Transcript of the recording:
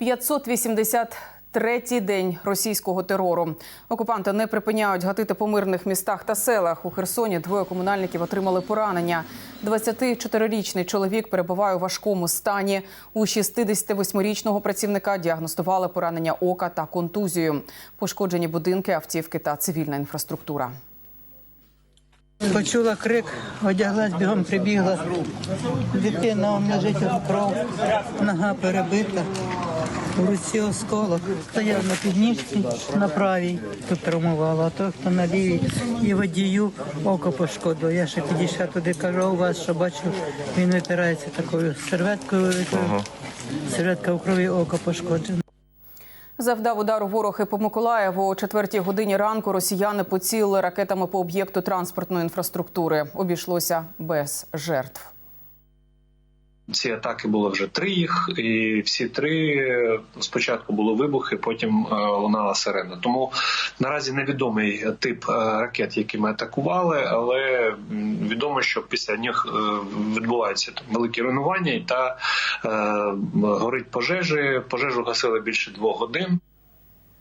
583-й день російського терору. Окупанти не припиняють гатити по мирних містах та селах. У Херсоні двоє комунальників отримали поранення. 24-річний чоловік перебуває у важкому стані. У 68-річного працівника діагностували поранення ока та контузію. Пошкоджені будинки, автівки та цивільна інфраструктура. Почула крик, одяглась, бігом прибігла. Дитина он лежить в кров, нога перебита, в руці осколок. Стояв на підніжці на правій, тут травмувала, а той, хто на лівій, і водію око пошкодило. Я ще підійшла туди, кажу, а у вас що бачу, він витирається такою серветкою великою. Серветка в крові око пошкоджено. Завдав удару ворог і по Миколаєву. О четвертій годині ранку росіяни поцілили ракетами по об'єкту транспортної інфраструктури. Обійшлося без жертв. Ці атаки було вже три їх, і всі три спочатку були вибухи, потім е, лунала сирена. Тому наразі невідомий тип е, ракет, які ми атакували, але відомо, що після них е, відбуваються великі руйнування та е, горить пожежі. Пожежу гасили більше двох годин.